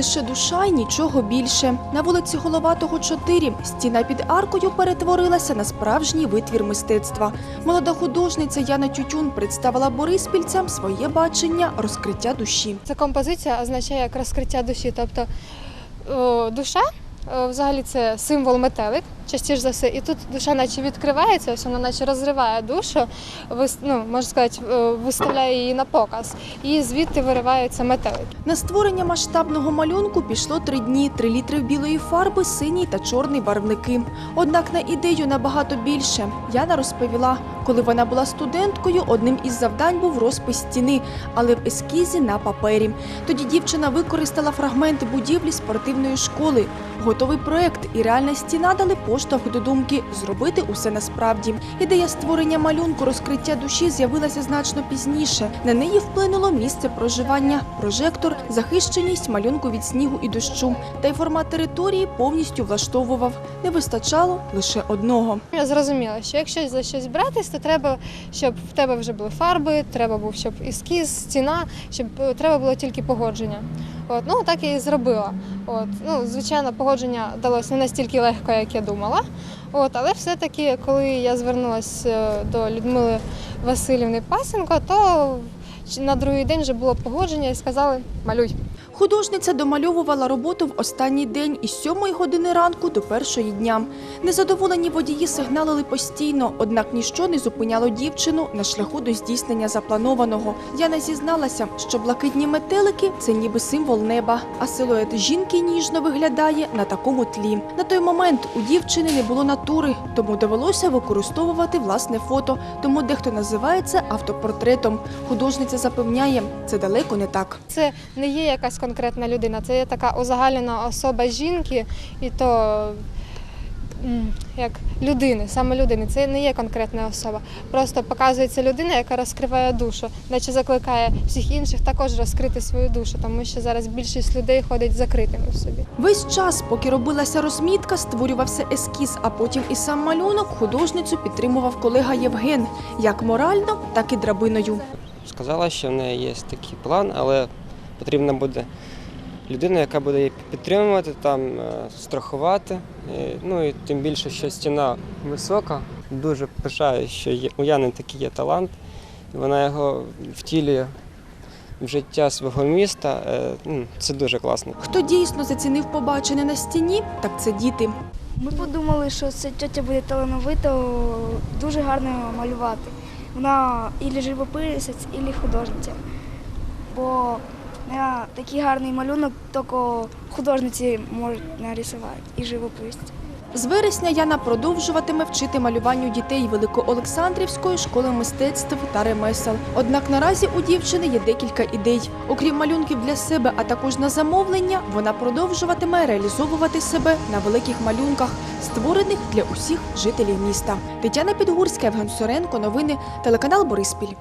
Лише душа й нічого більше. На вулиці Головатого 4 стіна під аркою перетворилася на справжній витвір мистецтва. Молода художниця Яна Тютюн представила бориспільцям своє бачення розкриття душі. Ця композиція означає як розкриття душі. Тобто душа взагалі це символ метелик, частіше за все. І тут душа наче відкривається, ось вона наче розриває душу, ну, можна сказати, е, виставляє її на показ. І звідти виривається метелик. На створення масштабного малюнку пішло три дні, три літри білої фарби, синій та чорний барвники. Однак на ідею набагато більше. Яна розповіла, коли вона була студенткою, одним із завдань був розпис стіни, але в ескізі на папері. Тоді дівчина використала фрагменти будівлі спортивної школи. Готовий проект і реальна стіна дали поштовх до думки зробити усе насправді. Ідея створення малюнку розкриття душі з'явилася значно пізніше. На неї вплинуло місце проживання, прожектор, захищеність малюнку від снігу і дощу. Та й формат території повністю влаштовував. Не вистачало лише одного. Я зрозуміла, що якщо за щось братись, то треба, щоб в тебе вже були фарби, треба був, щоб ескіз, стіна, щоб е, треба було тільки погодження. От, ну так я і зробила. От, ну, звичайно, погодження далось не настільки легко, як я думала. От, але все-таки, коли я звернулася до Людмили Васильівни Пасенко, то на другий день вже було погодження і сказали малюй. Художниця домальовувала роботу в останній день із 7 години ранку до першої дня. Незадоволені водії сигналили постійно, однак ніщо не зупиняло дівчину на шляху до здійснення запланованого. Яна зізналася, що блакитні метелики це ніби символ неба, а силует жінки ніжно виглядає на такому тлі. На той момент у дівчини не було натури, тому довелося використовувати власне фото. Тому дехто називає це автопортретом. Художниця запевняє, це далеко не так. Це не є якась конкретна людина, це є така узагальнена особа жінки, і то як людини, саме людини. Це не є конкретна особа. Просто показується людина, яка розкриває душу, наче закликає всіх інших також розкрити свою душу, тому що зараз більшість людей ходить закритими в собі. Весь час, поки робилася розмітка, створювався ескіз, а потім і сам малюнок художницю підтримував колега Євген як морально, так і драбиною. Сказала, що в неї є такий план, але потрібна буде людина, яка буде її підтримувати, там, е, страхувати. І, Ну і тим більше, що стіна висока. Дуже пишаю, що є, у Яни такий є талант, і вона його втілює в життя свого міста. Е, ну, Це дуже класно. Хто дійсно зацінив побачене на стіні, так це діти. Ми подумали, що ця тетя буде талановита, дуже гарно малювати. Вона ілі живописець, ілі художниця. Бо на такий гарний малюнок тільки художниці можуть нарисувати і живописці. З вересня Яна продовжуватиме вчити малюванню дітей Великоолександрівської школи мистецтв та ремесел. Однак наразі у дівчини є декілька ідей. Окрім малюнків для себе, а також на замовлення, вона продовжуватиме реалізовувати себе на великих малюнках, створених для усіх жителів міста. Тетяна Підгурська, Євген Соренко. Новини телеканал Бориспіль.